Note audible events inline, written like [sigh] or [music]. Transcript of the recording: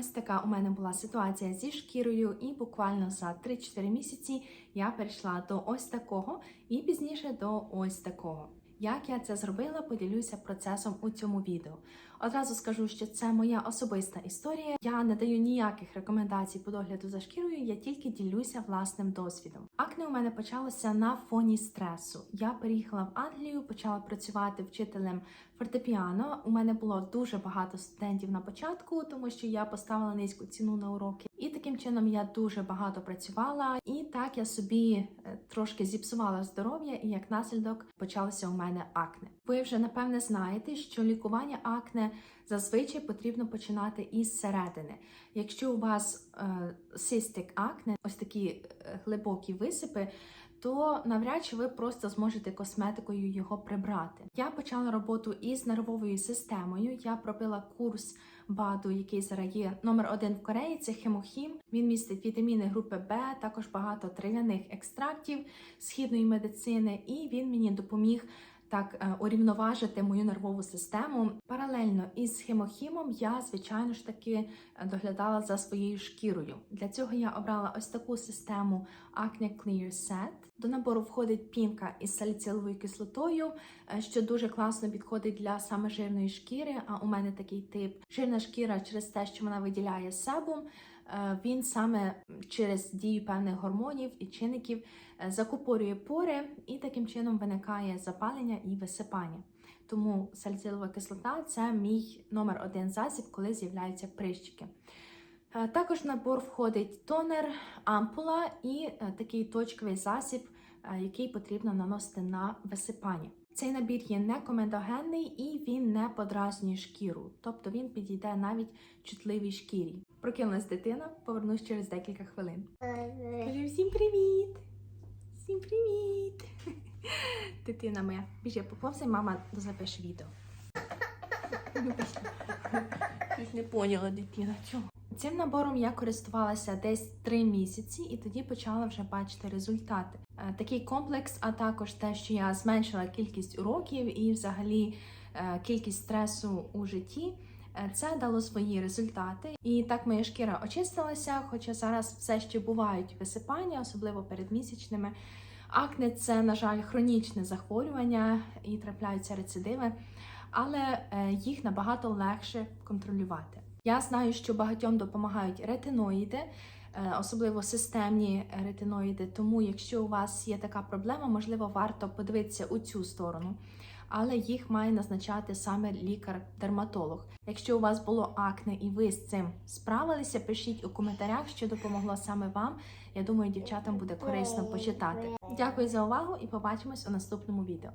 Ось така у мене була ситуація зі шкірою, і буквально за 3-4 місяці я перейшла до ось такого, і пізніше до ось такого. Як я це зробила, поділюся процесом у цьому відео. Одразу скажу, що це моя особиста історія. Я не даю ніяких рекомендацій по догляду за шкірою, я тільки ділюся власним досвідом. Акне у мене почалося на фоні стресу. Я переїхала в Англію, почала працювати вчителем фортепіано. У мене було дуже багато студентів на початку, тому що я поставила низьку ціну на уроки. І таким чином я дуже багато працювала, і так я собі е, трошки зіпсувала здоров'я, і як наслідок почалося у мене акне. Ви вже напевне знаєте, що лікування акне зазвичай потрібно починати із середини. Якщо у вас е, цистик акне, ось такі е, глибокі висипи. То навряд чи ви просто зможете косметикою його прибрати. Я почала роботу із нервовою системою. Я пробила курс БАДу, який зараз є номер один в Кореї. Це хемохім. Він містить вітаміни групи Б, також багато трав'яних екстрактів східної медицини, і він мені допоміг так е, урівноважити мою нервову систему. Паралельно із хемохімом я, звичайно ж таки, е, доглядала за своєю шкірою. Для цього я обрала ось таку систему Acne Clear Set. До набору входить пінка із саліциловою кислотою, е, що дуже класно підходить для саме жирної шкіри. А у мене такий тип жирна шкіра через те, що вона виділяє себум. Е, Він саме через дію певних гормонів і чинників е, закупорює пори, і таким чином виникає запалення і висипання. Тому сальцилова кислота це мій номер один засіб, коли з'являються прищики. Е, Також в набор входить тонер, ампула і такий точковий засіб, який потрібно наносити на висипання. Цей набір є не комедогенний і він не подразнює шкіру, тобто він підійде навіть чутливій шкірі. Прокинулась дитина, повернусь через декілька хвилин. Кажи всім привіт! Всім привіт! [laughs] Дитина моя, біжи поповзай, мама запише відео. [laughs] Щось не поняла дитина. Чого? Цим набором я користувалася десь три місяці і тоді почала вже бачити результати. Е, Такий комплекс, а також те, що я зменшила кількість уроків і взагалі е, кількість стресу у житті. е, Це дало свої результати, і так моя шкіра очистилася. Хоча зараз все ще бувають висипання, особливо перед місячними. Акне це, на жаль, хронічне захворювання і трапляються рецидиви, але їх набагато легше контролювати. Я знаю, що багатьом допомагають ретиноїди, е, особливо системні ретиноїди. Тому, якщо у вас є така проблема, можливо, варто подивитися у цю сторону. Але їх має назначати саме лікар-дерматолог. Якщо у вас було акне і ви з цим справилися, пишіть у коментарях, що допомогло саме вам. Я думаю, дівчатам буде корисно почитати. Дякую за увагу і побачимось у наступному відео.